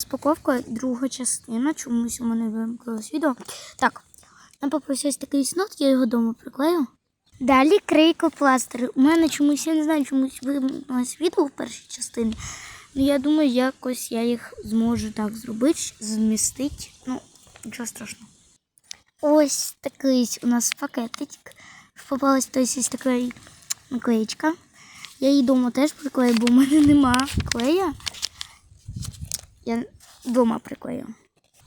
Розпаковка, друга частина. Чомусь у мене вимкнулось відео. Так, нам попросився такий снот, я його вдома приклею. Далі крейкопластери. У мене чомусь, я не знаю, чомусь вимкнулось відео в першій частині. Ну, я думаю, якось я їх зможу так зробити, змістити. Ну, нічого страшного. Ось такий у нас пакетик. Попалась то ось така наклеєчка. Я її вдома теж приклею, бо в мене нема клея. Я вдома приклею.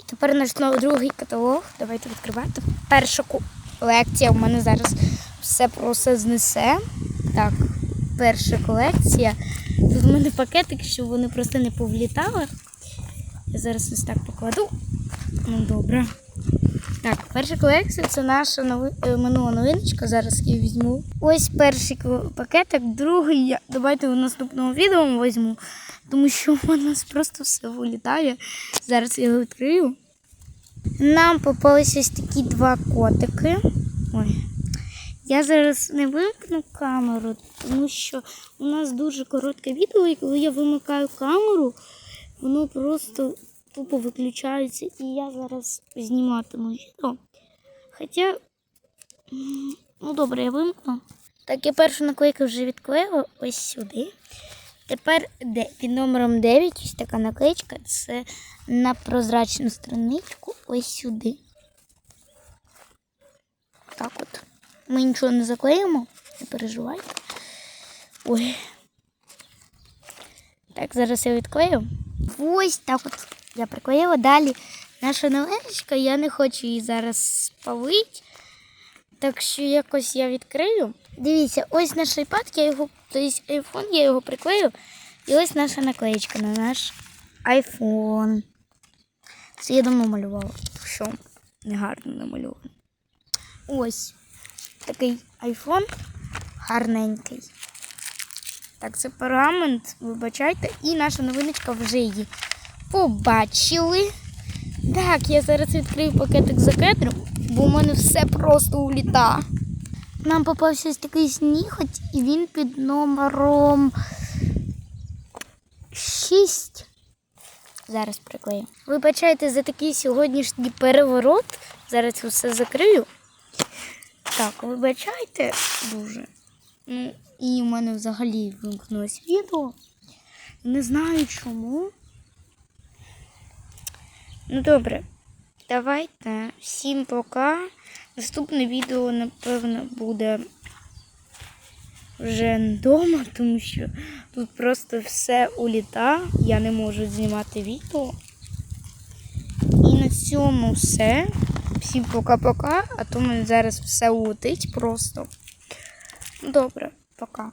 Тепер наш новий другий каталог. Давайте відкривати. Перша колекція у мене зараз все просто знесе. Так, перша колекція. Тут у мене пакетик, щоб вони просто не повлітали. Я зараз ось так покладу. Ну, добре. Так, перша колекція це наша нови... е, минула новиночка. Зараз я візьму. Ось перший пакетик, другий я давайте в наступному відео візьму, тому що у нас просто все вилітає. Зараз я його відкрию. Нам попалися ось такі два котики. Ой. Я зараз не вимкну камеру, тому що у нас дуже коротке відео, і коли я вимикаю камеру, воно просто тупо виключається, і я зараз зніматиму відео. Хоча, ну добре, я вимкну. Так, я першу наклейку вже відклеїла ось сюди. Тепер під номером 9 ось така наклеєчка. Це на прозрачну страничку ось сюди. Так от. Ми нічого не заклеїмо, не переживайте. Ой. Так, зараз я відклею. Ось так от я приклеїла. Далі наша новиночка, я не хочу її зараз спалити. Так що якось я відкрию. Дивіться, ось наш iPad, я його, тобто iPhone, я його приклею. І ось наша наклеєчка на наш iPhone. Це я давно малювала. Що негарно намальовано. Ось такий iPhone гарненький. Так, це пергамент, вибачайте. І наша новиночка вже її побачили. Так, я зараз відкрию пакетик за кедром, бо в мене все просто уліта. Нам попався такий сніготь, і він під номером 6. Зараз приклею. Вибачайте за такий сьогоднішній переворот. Зараз все закрию. Так, вибачайте дуже. Ну, і в мене взагалі вимкнулось відео. Не знаю чому. Ну добре, давайте. Всім пока. Наступне відео, напевно, буде вже вдома, тому що тут просто все уліта. Я не можу знімати відео. І на цьому все. Всім пока-пока, а то мене зараз все улетить просто. Добре, пока.